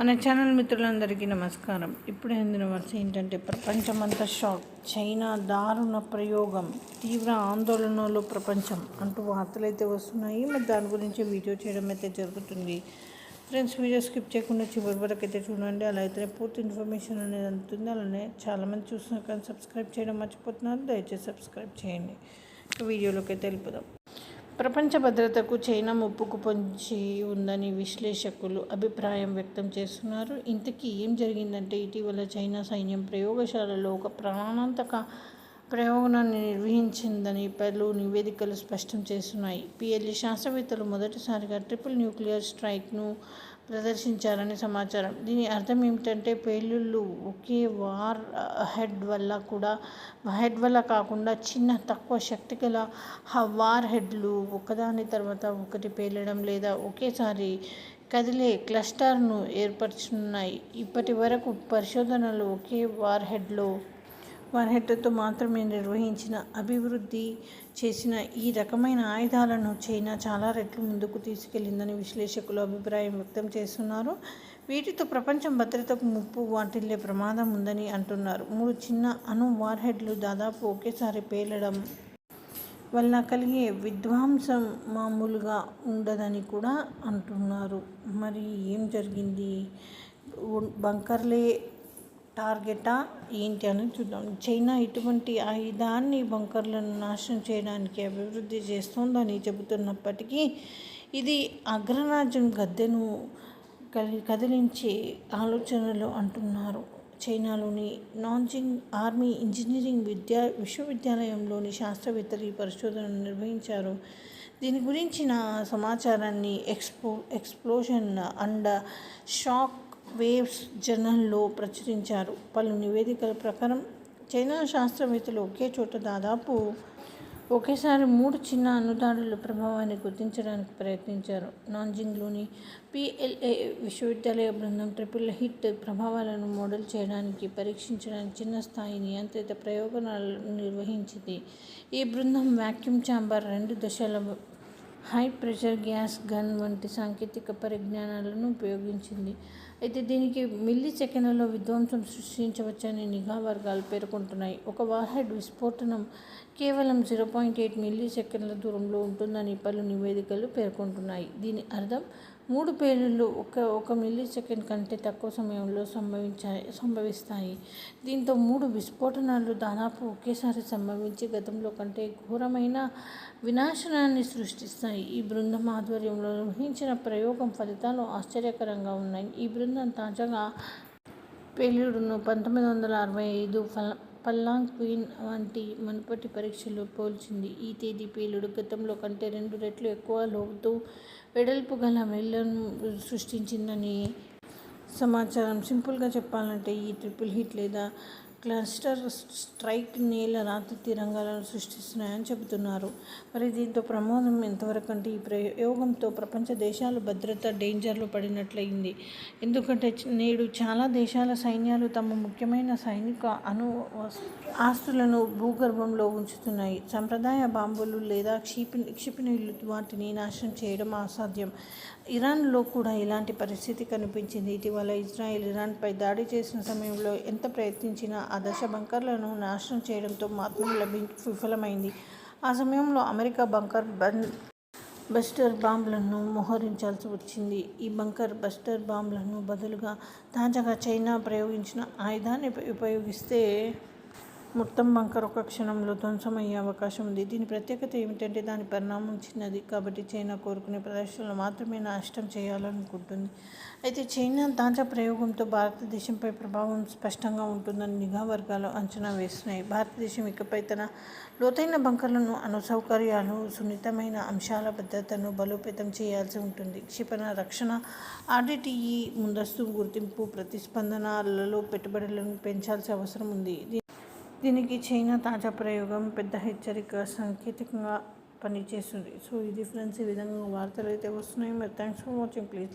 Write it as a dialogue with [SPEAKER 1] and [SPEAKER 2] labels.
[SPEAKER 1] మన ఛానల్ మిత్రులందరికీ నమస్కారం. ఇప్పుడు అందిన వరుస ఏంటంటే ప్రపంచమంతా షాక్. చైనా దారుణ ప్రయోగం. తీవ్ర ఆందోళనలో ప్రపంచం అంటూ వార్తలు అయితే వస్తున్నాయి. మరి దాని గురించి వీడియో చేయడం అయితే జరుగుతుంది. ఫ్రెండ్స్ వీడియో స్కిప్ చేయకుండా చివరి వరకు అయితే చూడండి. అలా అయితే పూర్తి ఇన్ఫర్మేషన్ అనేది అందుతుంది. అలానే చాలామంది చూస్తున్నారు కానీ సబ్స్క్రైబ్ చేయడం మర్చిపోతున్నారు. దయచేసి సబ్స్క్రైబ్ చేయండి. వీడియోలోకి అయితే వెళ్ళిపోదాం. ప్రపంచ భద్రతకు చైనా ముప్పుకు పొంచి ఉందని విశ్లేషకులు అభిప్రాయం వ్యక్తం చేస్తున్నారు. ఇంతకీ ఏం జరిగిందంటే ఇటీవల చైనా సైన్యం ప్రయోగశాలలో ఒక ప్రాణాంతక ప్రయోగాన్ని నిర్వహించిందని పలు నివేదికలు స్పష్టం చేస్తున్నాయి. పిఎల్ఈ శాస్త్రవేత్తలు మొదటిసారిగా ట్రిపుల్ న్యూక్లియర్ స్ట్రైక్ను ప్రదర్శించారని సమాచారం. దీని అర్థం ఏమిటంటే పేలుళ్ళు ఒకే వార్ హెడ్ వల్ల కూడా హెడ్ వల్ల కాకుండా చిన్న తక్కువ శక్తి గల వార్ హెడ్లు ఒకదాని తర్వాత ఒకటి పేలడం లేదా ఒకేసారి కదిలే క్లస్టర్ను ఏర్పరుచున్నాయి. ఇప్పటి వరకు పరిశోధనలు ఒకే వార్ హెడ్లో వార్హెడ్తో మాత్రమే నిర్వహించిన అభివృద్ధి చేసిన ఈ రకమైన ఆయుధాలను చైనా చాలా రెట్లు ముందుకు తీసుకెళ్ళిందని విశ్లేషకులు అభిప్రాయం వ్యక్తం చేస్తున్నారు. వీటితో ప్రపంచం భద్రతకు ముప్పు వాటిల్లే ప్రమాదం ఉందని అంటున్నారు. మూడు చిన్న అణు వార్హెడ్లు దాదాపు ఒకేసారి పేలడం వల్ల కలిగే విధ్వంసం మామూలుగా ఉండదని కూడా అంటున్నారు. మరి ఏం జరిగింది? బంకర్లే టార్గెటా ఏంటి అని చూద్దాం. చైనా ఇటువంటి ఆయుధాన్ని బంకర్లను నాశనం చేయడానికి అభివృద్ధి చేస్తోందని చెబుతున్నప్పటికీ ఇది అగ్రరాజ్యం గద్దెను కదిలించే ఆలోచనలు అంటున్నారు. చైనాలోని నాన్జింగ్ ఆర్మీ ఇంజనీరింగ్ విద్యా విశ్వవిద్యాలయంలోని శాస్త్రవేత్తలు ఈ పరిశోధనను నిర్వహించారు. దీని గురించిన సమాచారాన్ని expo explosion and shock waves జర్నల్లో ప్రచురించారు. పలు నివేదికల ప్రకారం చైనా శాస్త్రవేత్తలు ఒకే చోట దాదాపు ఒకేసారి మూడు చిన్న అణుదాడుల ప్రభావాన్ని గుర్తించడానికి ప్రయత్నించారు. నాన్జింగ్లోని పిఎల్ఏ విశ్వవిద్యాలయ బృందం ట్రిపుల్ హిట్ ప్రభావాలను మోడల్ చేయడానికి పరీక్షించడానికి చిన్న స్థాయి నియంత్రిత ప్రయోగాలు నిర్వహించింది. ఈ బృందం వాక్యూమ్ ఛాంబర్ రెండు దశల హై ప్రెషర్ గ్యాస్ గన్ వంటి సాంకేతిక పరిజ్ఞానాలను ఉపయోగించింది. అయితే దీనికి మిల్లీ సెకండ్లలో విధ్వంసం సృష్టించవచ్చని నిఘా వర్గాలు పేర్కొంటున్నాయి. ఒక వార్హెడ్ విస్ఫోటనం కేవలం జీరో పాయింట్ ఎయిట్ మిల్లీ సెకండ్ల దూరంలో ఉంటుందని పలు నివేదికలు పేర్కొంటున్నాయి. దీని అర్థం మూడు పేలుళ్ళు ఒక ఒక మిల్లీ సెకండ్ కంటే తక్కువ సమయంలో సంభవించాయి సంభవిస్తాయి. దీంతో మూడు విస్ఫోటనాలు దాదాపు ఒకేసారి సంభవించి గతంలో కంటే ఘోరమైన వినాశనాన్ని సృష్టిస్తాయి. ఈ బృందం ఆధ్వర్యంలో నిర్వహించిన ప్రయోగం ఫలితాలు ఆశ్చర్యకరంగా ఉన్నాయి. ఈ బృందం తాజాగా పేలుడును పంతొమ్మిది వందల అరవై ఐదు పల్లాంగ్ క్వీన్ వంటి మునుపటి పరీక్షలు పోల్చింది. ఈ తేదీ పేలుడు గతంలో కంటే రెండు రెట్లు ఎక్కువ లోతు వెడల్పు గల మెల్లను సృష్టించిందని సమాచారం. సింపుల్గా చెప్పాలంటే ఈ ట్రిపుల్ హిట్ లేదా క్లస్టర్ స్ట్రైక్ నేల రాత్రి తీరంగాలను సృష్టిస్తున్నాయని చెబుతున్నారు. మరి దీంతో ప్రమాదం ఎంతవరకు అంటే ఈ ప్రయోగంతో ప్రపంచ దేశాలు భద్రత డేంజర్లో పడినట్లయింది. ఎందుకంటే నేడు చాలా దేశాల సైన్యాలు తమ ముఖ్యమైన సైనిక అను ఆస్తులను భూగర్భంలో ఉంచుతున్నాయి. సంప్రదాయ బాంబులు లేదా క్షిపి క్షిపణులు వాటిని నాశనం చేయడం అసాధ్యం. ఇరాన్లో కూడా ఇలాంటి పరిస్థితి కనిపించింది. ఇటీవల ఇజ్రాయెల్ ఇరాన్పై దాడి చేసిన సమయంలో ఎంత ప్రయత్నించినా ఆ దశ బంకర్లను నాశనం చేయడంతో మాత్రం లభి విఫలమైంది. ఆ సమయంలో అమెరికా బంకర్ బన్ బస్టర్ బాంబులను మోహరించాల్సి వచ్చింది. ఈ బంకర్ బస్టర్ బాంబులను బదులుగా తాజాగా చైనా ప్రయోగించిన ఆయుధాన్ని ఉపయోగిస్తే మొత్తం బంకర్ ఒక క్షణంలో ధ్వంసమయ్యే అవకాశం ఉంది. దీని ప్రత్యేకత ఏమిటంటే దాని పరిణామం చిన్నది కాబట్టి చైనా కోరుకునే ప్రదర్శనలు మాత్రమే నాశనం చేయాలనుకుంటుంది. అయితే చైనా తాజా ప్రయోగంతో భారతదేశంపై ప్రభావం స్పష్టంగా ఉంటుందని నిఘా వర్గాలు అంచనా వేస్తున్నాయి. భారతదేశం ఇకపై తన లోతైన బంకర్లను అనుసౌకర్యాలు సున్నితమైన అంశాల భద్రతను బలోపేతం చేయాల్సి ఉంటుంది. క్షిపణ రక్షణ ఆర్డిటిఈ ముందస్తు గుర్తింపు ప్రతిస్పందనలలో పెట్టుబడులను పెంచాల్సిన అవసరం ఉంది. దీనికి చైనా తాజా ప్రయోగం పెద్ద హెచ్చరిక సాంకేతికంగా పనిచేస్తుంది. సో ఇది ఫ్రెండ్స్ ఈ విధంగా వార్తలు అయితే వస్తున్నాయి. మరి థ్యాంక్స్ ఫర్ వాచింగ్. ప్లీజ్